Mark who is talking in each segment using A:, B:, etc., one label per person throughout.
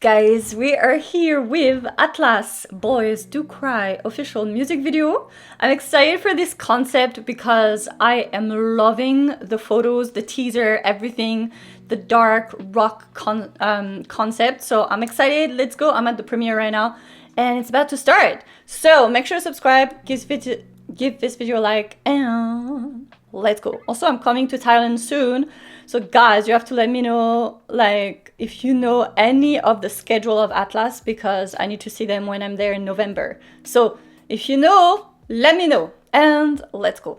A: Guys, we are here with Atlas Boys Do Cry official music video. I'm excited for this concept because I am loving the photos, the teaser, everything, the dark rock con um, concept. So I'm excited. Let's go. I'm at the premiere right now and it's about to start. So make sure to subscribe, give, give this video a like, and let's go. Also, I'm coming to Thailand soon. So guys, you have to let me know like if you know any of the schedule of Atlas because I need to see them when I'm there in November. So if you know, let me know and let's go.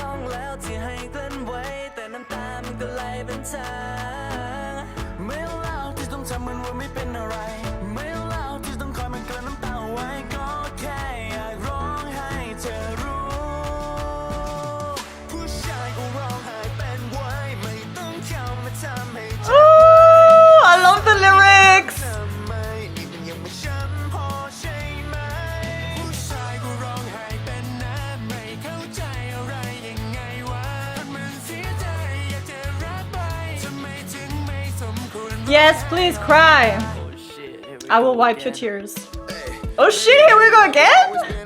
B: ลองแล้วที่ให้กลั้นไว้ แต่น้ำตามันก็ไหลเป็นทางไม่เล่าที่ต้องทำเหมือนว่าไม่เป็นอะไร
A: Yes, please cry. I will wipe your tears. Oh shit, here we go again?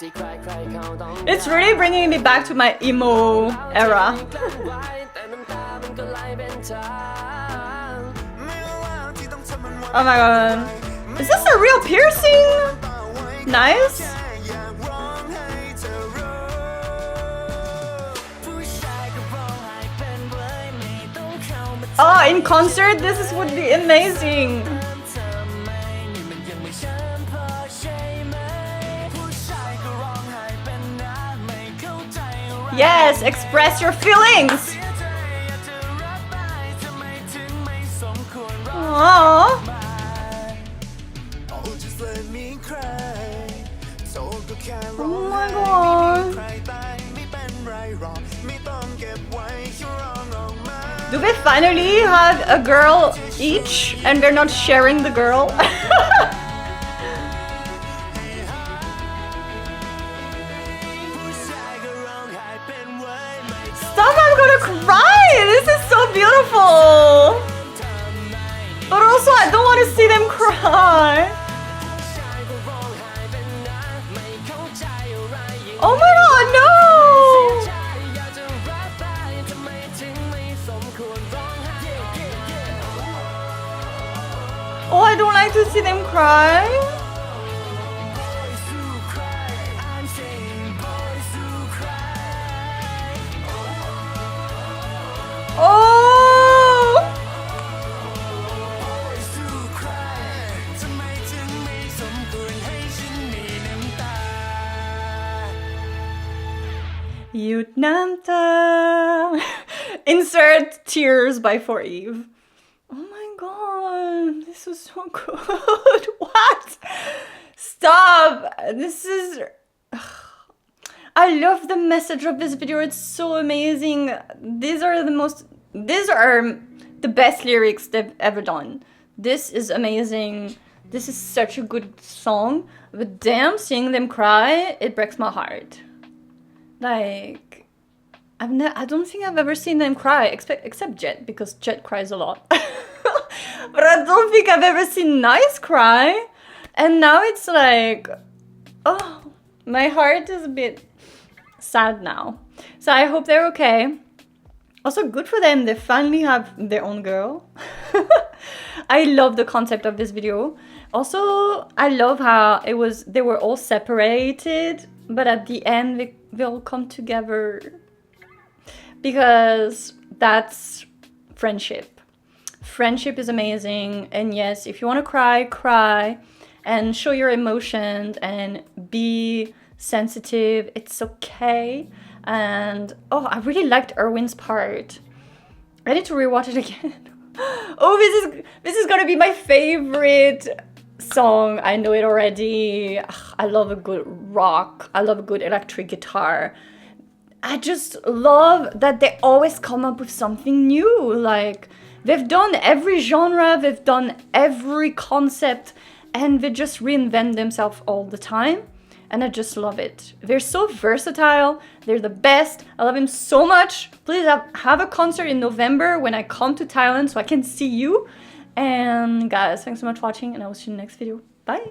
A: It's really bringing me back to my emo era. oh my god. Is this a real piercing? Nice. Oh, in concert, this would be amazing. Yes, express your feelings. Aww.
B: Oh
A: my god. Do we finally have a girl each and we're not sharing the girl? Cry! This is so beautiful! But also, I don't want to see them cry. Oh my god, no! Oh, I don't like to see them cry. You'd Namta. Insert tears by For Eve. Oh my god, this is so good. what? Stop. This is. I love the message of this video. It's so amazing. These are the most. These are the best lyrics they've ever done. This is amazing. This is such a good song. But damn, seeing them cry, it breaks my heart. Like, I've ne- I don't think I've ever seen them cry, except except Jet because Jet cries a lot. but I don't think I've ever seen Nice cry. And now it's like, oh, my heart is a bit sad now. So I hope they're okay. Also, good for them. They finally have their own girl. I love the concept of this video. Also, I love how it was. They were all separated, but at the end they they'll come together because that's friendship. Friendship is amazing, and yes, if you want to cry, cry and show your emotions and be sensitive. It's okay. And oh, I really liked Erwin's part. I need to rewatch it again. oh, this is this is gonna be my favorite song. I know it already. I love a good rock. I love a good electric guitar. I just love that they always come up with something new. Like they've done every genre, they've done every concept, and they just reinvent themselves all the time. And I just love it. They're so versatile. They're the best. I love them so much. Please have, have a concert in November when I come to Thailand so I can see you. And guys, thanks so much for watching, and I will see you in the next video. Bye.